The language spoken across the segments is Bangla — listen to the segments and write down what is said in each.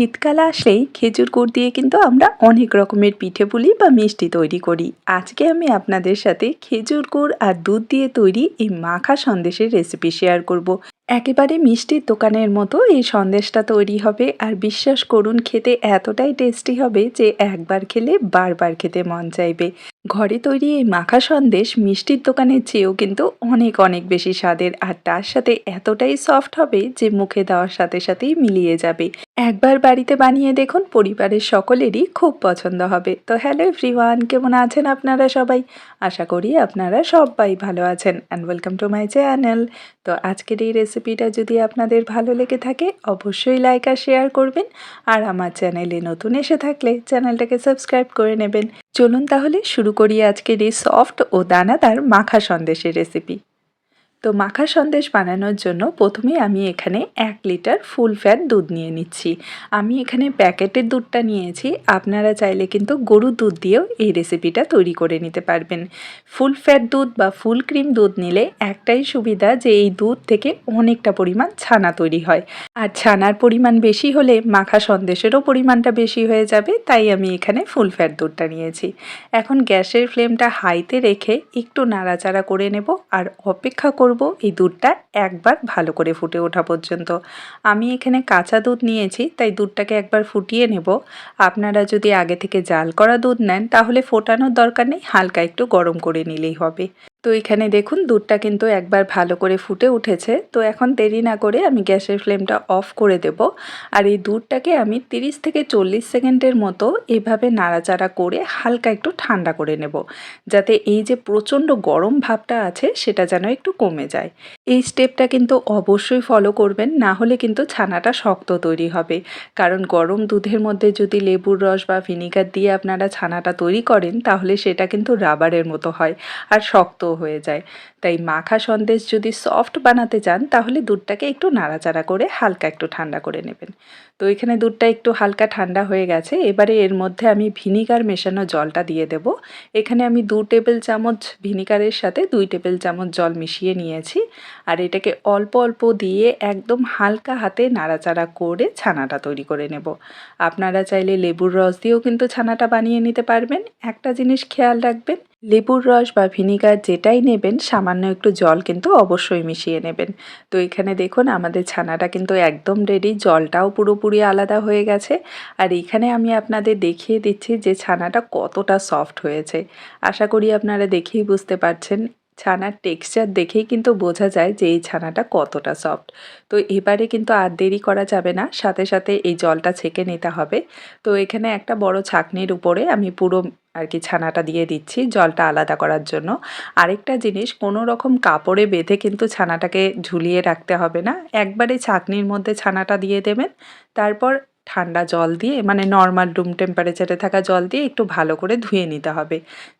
শীতকাল আসলেই খেজুর গুড় দিয়ে কিন্তু আমরা অনেক রকমের পিঠে পুলি বা মিষ্টি তৈরি করি আজকে আমি আপনাদের সাথে খেজুর গুড় আর দুধ দিয়ে তৈরি এই মাখা সন্দেশের রেসিপি শেয়ার করব। একেবারে মিষ্টির দোকানের মতো এই সন্দেশটা তৈরি হবে আর বিশ্বাস করুন, খেতে এতটাই টেস্টি হবে যে একবার খেলে বারবার খেতে মন চাইবে ঘরে তৈরি এই মাখা সন্দেশ মিষ্টির দোকানের চেয়েও কিন্তু অনেক অনেক বেশি স্বাদের। আর তার সাথে এতটাই সফট হবে যে মুখে দেওয়ার সাথে সাথেই মিলিয়ে যাবে। একবার বাড়িতে বানিয়ে দেখুন, পরিবারের সকলেরই খুব পছন্দ হবে। তো হ্যালো এভরিওয়ান কেমন আছেন আপনারা সবাই? আশা করি আপনারা সবাই ভালো আছেন। And welcome to my channel তো আজকের এই রেসিপিটা যদি আপনাদের ভালো লেগে থাকে, অবশ্যই লাইক আর শেয়ার করবেন। আর আমার চ্যানেলে নতুন এসে থাকলে চ্যানেলটাকে সাবস্ক্রাইব করে নেবেন। চলুন তাহলে শুরু করি আজকের এই সফট ও দানাদার মাখা সন্দেশের রেসিপি তো মাখা সন্দেশ বানানোর জন্য প্রথমে আমি এখানে এক লিটার ফুল ফ্যাট দুধ নিয়ে নিচ্ছি। আমি এখানে প্যাকেটের দুধটা নিয়েছি। আপনারা চাইলে কিন্তু গরুর দুধ দিয়েও এই রেসিপিটা তৈরি করে নিতে পারবেন। ফুল ফ্যাট দুধ বা ফুল ক্রিম দুধ নিলে একটাই সুবিধা যে এই দুধ থেকে অনেকটা পরিমাণ ছানা তৈরি হয়। আর ছানার পরিমাণ বেশি হলে মাখা সন্দেশেরও পরিমাণটা বেশি হয়ে যাবে, তাই আমি এখানে ফুল ফ্যাট দুধটা নিয়েছি। এখন গ্যাসের ফ্লেমটা হাইতে রেখে একটু নাড়াচাড়া করে নেব আর অপেক্ষা করব করব? এই দুধটা একবার ভালো করে ফুটে ওঠা পর্যন্ত। আমি এখানে কাঁচা দুধ নিয়েছি, তাই দুধটাকে একবার ফুটিয়ে নেব। আপনারা যদি আগে থেকে জাল করা দুধ নেন, তাহলে ফোটানোর দরকার নেই, হালকা একটু গরম করে নিলেই হবে। তো এখানে দেখুন দুধটা কিন্তু একবার ভালো করে ফুটে উঠেছে। তো এখন দেরি না করে আমি গ্যাসের ফ্লেমটা অফ করে দেব। আর এই দুধটাকে আমি 30 থেকে চল্লিশ সেকেন্ডের মতো এভাবে নাড়াচাড়া করে হালকা একটু ঠান্ডা করে নেব। যাতে এই যে প্রচণ্ড গরম ভাবটা আছে, সেটা যেন একটু কমে যায়। এই স্টেপটা কিন্তু অবশ্যই ফলো করবেন, না হলে কিন্তু ছানাটা শক্ত তৈরি হবে। কারণ গরম দুধের মধ্যে যদি লেবুর রস বা ভিনিগার দিয়ে আপনারা ছানাটা তৈরি করেন, তাহলে সেটা কিন্তু রাবারের মতো হয়। আর শক্ত হয়ে যায়। তাই মাখা সন্দেশ যদি সফট বানাতে চান, তাহলে দুধটাকে একটু নাড়াচাড়া করে হালকা একটু ঠান্ডা করে নেবেন। তো এখানে দুধটা একটু হালকা ঠান্ডা হয়ে গেছে। এবারে এর মধ্যে আমি ভিনিগার মেশানো জলটা দিয়ে দেব। এখানে আমি দু টেবিল চামচ ভিনিগারের সাথে দুই টেবিল চামচ জল মিশিয়ে নিয়েছি। আর এটাকে অল্প অল্প দিয়ে একদম হালকা হাতে নাড়াচাড়া করে ছানাটা তৈরি করে নেব। আপনারা চাইলে লেবুর রস দিয়েও কিন্তু ছানাটা বানিয়ে নিতে পারবেন। একটা জিনিস খেয়াল রাখবেন লেবুর রস বা ভিনিগার যেটাই নেবেন, সামান্য একটু জল কিন্তু অবশ্যই মিশিয়ে নেবেন। তো এখানে দেখুন, আমাদের ছানাটা কিন্তু একদম রেডি জলটাও পুরোপুরি আলাদা হয়ে গেছে। আর এখানে আমি আপনাদের দেখিয়ে দিচ্ছি যে ছানাটা কতটা সফট হয়েছে। আশা করি আপনারা দেখেই বুঝতে পারছেন, ছানার টেক্সচার দেখেই কিন্তু বোঝা যায় যে এই ছানাটা কতটা সফট তো এবারে কিন্তু আর দেরি করা যাবে না, সাথে সাথে এই জলটা ছেঁকে নিতে হবে। তো এখানে একটা বড় ছাকনির উপরে আমি পুরো আর কি ছানাটা দিয়ে দিচ্ছি জলটা আলাদা করার জন্য। আরেকটা জিনিস কোনো রকম কাপড়ে বেঁধে কিন্তু ছানাটাকে ঝুলিয়ে রাখতে হবে না। একবারে ছাকনির মধ্যে ছানাটা দিয়ে দেবেন, তারপর ঠান্ডা জল দিয়ে মানে নর্মাল রুম টেম্পারেচারে থাকা জল দিয়ে একটু ভালো করে ধুয়ে নিতে হবে,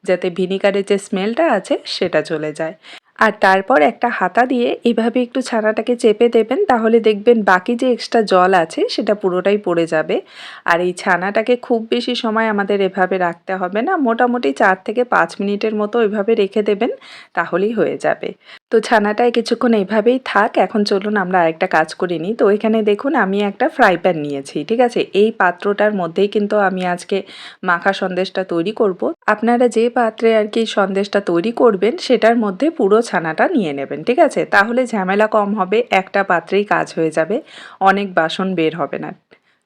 যাতে ভিনিগারের যে স্মেলটা আছে সেটা চলে যায়। আর তারপর একটা হাতা দিয়ে এভাবে একটু ছানাটাকে চেপে দেবেন, তাহলে দেখবেন বাকি যে এক্সট্রা জল আছে সেটা পুরোটাই পড়ে যাবে। আর এই ছানাটাকে খুব বেশি সময় আমাদের এভাবে রাখতে হবে না, মোটামুটি চার থেকে পাঁচ মিনিটের মতো এভাবে রেখে দেবেন, তাহলেই হয়ে যাবে। তো ছানাটায় কিছুক্ষণ এইভাবেই থাক, এখন চলুন আমরা আরেকটা কাজ করে নিই। তো এখানে দেখুন, আমি একটা ফ্রাই প্যান নিয়েছি, ঠিক আছে? এই পাত্রটার মধ্যেই কিন্তু আমি আজকে মাখা সন্দেশটা তৈরি করব। আপনারা যে পাত্রে আর কি সন্দেশটা তৈরি করবেন, সেটার মধ্যে পুরো ছানাটা নিয়ে নেবেন, ঠিক আছে? তাহলে ঝামেলা কম হবে, একটা পাত্রেই কাজ হয়ে যাবে, অনেক বাসন বের হবে না।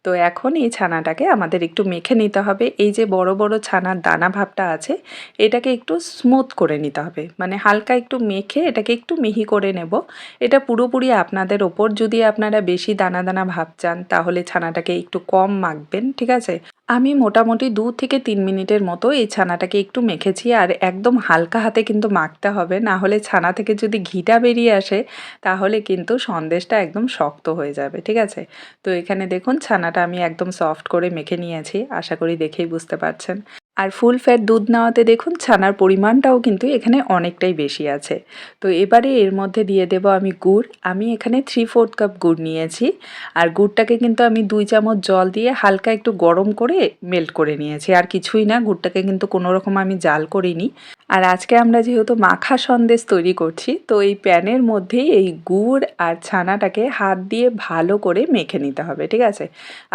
তো এখন এই ছানাটাকে আমাদের একটু মেখে নিতে হবে। এই যে বড় বড় ছানার দানা ভাবটা আছে, এটাকে একটু স্মুথ করে নিতে হবে। মানে হালকা একটু মেখে এটাকে একটু মিহি করে নেব। এটা পুরোপুরি আপনাদের ওপর যদি আপনারা বেশি দানা দানা ভাব চান, তাহলে ছানাটাকে একটু কম মাখবেন, ঠিক আছে? আমি মোটামুটি দু থেকে তিন মিনিটের মতো এই ছানাটাকে একটু মেখেছি আর একদম হালকা হাতে কিন্তু মাখতে হবে। না হলে ছানা থেকে যদি ঘিটা বেরিয়ে আসে, তাহলে কিন্তু সন্দেশটা একদম শক্ত হয়ে যাবে, ঠিক আছে? তো এখানে দেখুন, ছানাটা আমি একদম সফট করে মেখে নিয়েছি। আশা করি দেখেই বুঝতে পারছেন। আর ফুল ফ্যাট দুধ নেওয়াতে দেখুন ছানার পরিমাণটাও কিন্তু এখানে অনেকটাই বেশি আছে। তো এবারে এর মধ্যে দিয়ে দেব আমি গুড়। আমি এখানে থ্রি ফোর্থ কাপ গুড় নিয়েছি। আর গুড়টাকে কিন্তু আমি দুই চামচ জল দিয়ে হালকা একটু গরম করে মেল্ট করে নিয়েছি। আর কিছুই না, গুড়টাকে কিন্তু কোনো রকম আমি জাল করিনি। আর আজকে আমরা যেহেতু মাখা সন্দেশ তৈরি করছি, তো এই প্যানের মধ্যেই এই গুড় আর ছানাটাকে হাত দিয়ে ভালো করে মেখে নিতে হবে, ঠিক আছে?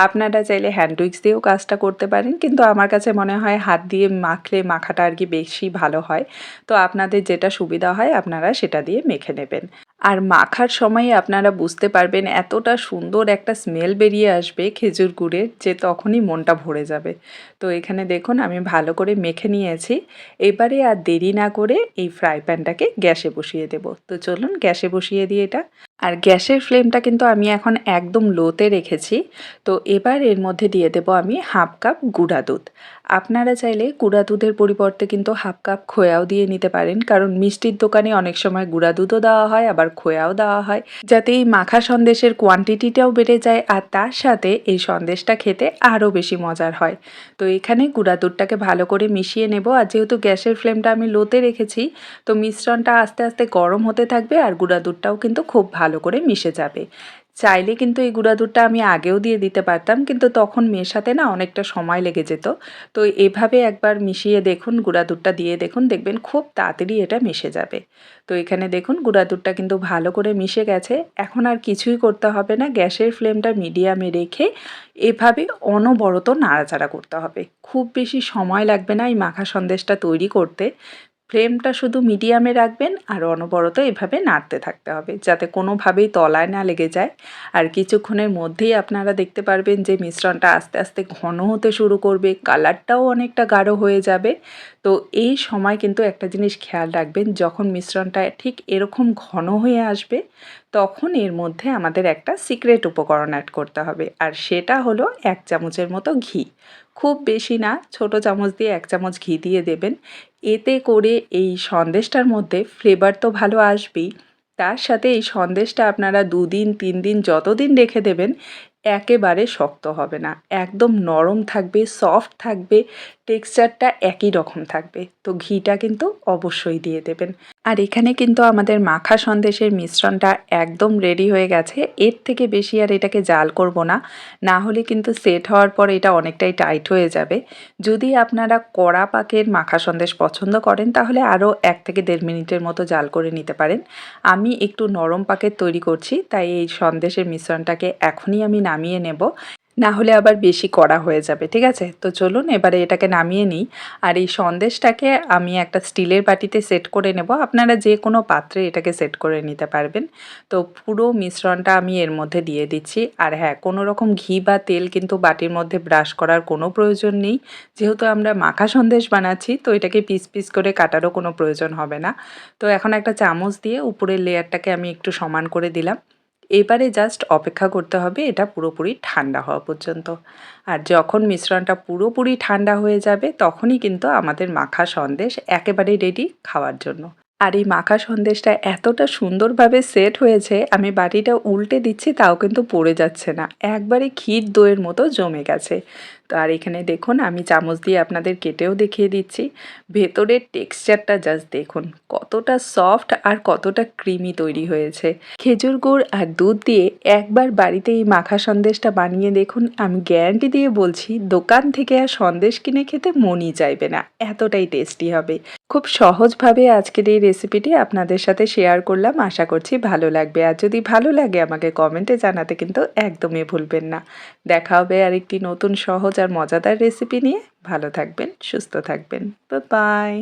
আপনারা চাইলে হ্যান্ড উইক্স দিয়েও কাজটা করতে পারেন, কিন্তু আমার কাছে মনে হয় হাত দিয়ে মাখলে মাখাটা আর কি বেশি ভালো হয়। তো আপনাদের যেটা সুবিধা হয়, আপনারা সেটা দিয়ে মেখে নেবেন। আর মাখার সময়ে আপনারা বুঝতে পারবেন এতটা সুন্দর একটা স্মেল বেরিয়ে আসবে খেজুর গুড়ের যে তখনই মনটা ভরে যাবে। তো এখানে দেখুন আমি ভালো করে মেখে নিয়েছি। এবারে আর দেরি না করে এই ফ্রাই প্যানটাকে গ্যাসে বসিয়ে দেব। তো চলুন গ্যাসে বসিয়ে দিই এটা। আর গ্যাসের ফ্লেমটা কিন্তু আমি এখন একদম লোতে রেখেছি। তো এবার এর মধ্যে দিয়ে দেব আমি হাফ কাপ গুঁড়া দুধ। আপনারা চাইলে গুঁড়া দুধের পরিবর্তে কিন্তু হাফ কাপ খোয়াও দিয়ে নিতে পারেন। কারণ মিষ্টির দোকানে অনেক সময় গুঁড়া দুধও দেওয়া হয়, আবার খোয়াও দেওয়া হয়। যাতে এই মাখা সন্দেশের কোয়ান্টিটিটাও বেড়ে যায়, আর তার সাথে এই সন্দেশটা খেতে আরও বেশি মজার হয়। তো এখানে গুঁড়া দুধটাকে ভালো করে মিশিয়ে নেব। আর যেহেতু গ্যাসের ফ্লেমটা আমি লোতে রেখেছি, তো মিশ্রণটা আস্তে আস্তে গরম হতে থাকবে, আর গুঁড়া দুধটাও কিন্তু খুব ভালো করে মিশে যাবে। চাইলে কিন্তু এই গুঁড়া দুধটা আমি আগেও দিয়ে দিতে পারতাম, কিন্তু তখন মেশাতে না অনেকটা সময় লেগে যেত। তো এভাবে একবার মিশিয়ে দেখুন, গুঁড়া দুধটা দিয়ে দেখুন, দেখবেন খুব তাড়াতাড়ি এটা মিশে যাবে। তো এখানে দেখুন, গুঁড়া দুধটা কিন্তু ভালো করে মিশে গেছে। এখন আর কিছুই করতে হবে না, গ্যাসের ফ্লেমটা মিডিয়ামে রেখে এভাবে অনবরত নাড়াচাড়া করতে হবে। খুব বেশি সময় লাগবে না এই মাখা সন্দেশটা তৈরি করতে। ফ্লেমটা শুধু মিডিয়ামে রাখবেন আর অনবরত এভাবে নাড়তে থাকতে হবে, যাতে কোনোভাবেই তলায় না লেগে যায়। আর কিছুক্ষণের মধ্যেই আপনারা দেখতে পারবেন যে মিশ্রণটা আস্তে আস্তে ঘন হতে শুরু করবে, কালারটাও অনেকটা গাঢ় হয়ে যাবে। তো এই সময় কিন্তু একটা জিনিস খেয়াল রাখবেন, যখন মিশ্রণটা ঠিক এরকম ঘন হয়ে আসবে, তখন এর মধ্যে আমাদের একটা সিক্রেট উপকরণ অ্যাড করতে হবে। আর সেটা হলো এক চামচের মতো ঘি। খুব বেশি না, ছোট চামচ দিয়ে এক চামচ ঘি দিয়ে দেবেন। এতে করে এই সন্দেশটার মধ্যে ফ্লেভার তো ভালো আসবেই। তার সাথে এই সন্দেশটা আপনারা দুদিন তিন দিন যতদিন রেখে দেবেন, একেবারে শক্ত হবে না। একদম নরম থাকবে সফট থাকবে টেক্সচারটা একই রকম থাকবে। তো ঘিটা কিন্তু অবশ্যই দিয়ে দেবেন। আর এখানে কিন্তু আমাদের মাখা সন্দেশের মিশ্রণটা একদম রেডি হয়ে গেছে। এর থেকে বেশি আর এটাকে জাল করব না। না হলে কিন্তু সেট হওয়ার পর এটা অনেকটাই টাইট হয়ে যাবে। যদি আপনারা কড়া পাকের মাখা সন্দেশ পছন্দ করেন, তাহলে আরও এক থেকে দেড় মিনিটের মতো জাল করে নিতে পারেন। আমি একটু নরম পাকের তৈরি করছি, তাই এই সন্দেশের মিশ্রণটাকে এখনই আমি নামিয়ে নেব। না হলে আবার বেশি কড়া হয়ে যাবে, ঠিক আছে? তো চলুন এবারে এটাকে নামিয়ে নিই। আর এই সন্দেশটাকে আমি একটা স্টিলের বাটিতে সেট করে নেব। আপনারা যে কোনো পাত্রে এটাকে সেট করে নিতে পারবেন। তো পুরো মিশ্রণটা আমি এর মধ্যে দিয়ে দিচ্ছি। আর হ্যাঁ কোনো রকম ঘি বা তেল কিন্তু বাটির মধ্যে ব্রাশ করার কোনো প্রয়োজন নেই। যেহেতু আমরা মাখা সন্দেশ বানাচ্ছি, তো এটাকে পিস পিস করে কাটারও কোনো প্রয়োজন হবে না। তো এখন একটা চামচ দিয়ে উপরের লেয়ারটাকে আমি একটু সমান করে দিলাম। এবারে জাস্ট অপেক্ষা করতে হবে, এটা পুরোপুরি ঠান্ডা হওয়া পর্যন্ত। আর যখন মিশ্রণটা পুরোপুরি ঠান্ডা হয়ে যাবে, তখনই কিন্তু আমাদের মাখা সন্দেশ একেবারে রেডি খাওয়ার জন্য। আর এই মাখা সন্দেশটা এতটা সুন্দরভাবে সেট হয়েছে, আমি বাটিটা উল্টে দিচ্ছি, তাও কিন্তু পড়ে যাচ্ছে না। একবারে ক্ষীর দইয়ের মতো জমে গেছে। তো আর এখানে দেখুন, আমি চামচ দিয়ে আপনাদের কেটেও দেখিয়ে দিচ্ছি। ভেতরের টেক্সচারটা জাস্ট দেখুন, কতটা সফট আর কতটা ক্রিমি তৈরি হয়েছে। খেজুর গুড় আর দুধ দিয়ে একবার বাড়িতে এই মাখা সন্দেশটা বানিয়ে দেখুন, আমি গ্যারান্টি দিয়ে বলছি, দোকান থেকে আর সন্দেশ কিনে খেতে মনই চাইবে না, এতটাই টেস্টি হবে। খুব সহজভাবে আজকের এই রেসিপিটি আপনাদের সাথে শেয়ার করলাম। আশা করছি ভালো লাগবে। আর যদি ভালো লাগে আমাকে কমেন্টে জানাতে কিন্তু একদমই ভুলবেন না। দেখা হবে আর একটি নতুন সহজ আর মজাদার রেসিপি নিয়ে। ভালো থাকবেন, সুস্থ থাকবেন। বাই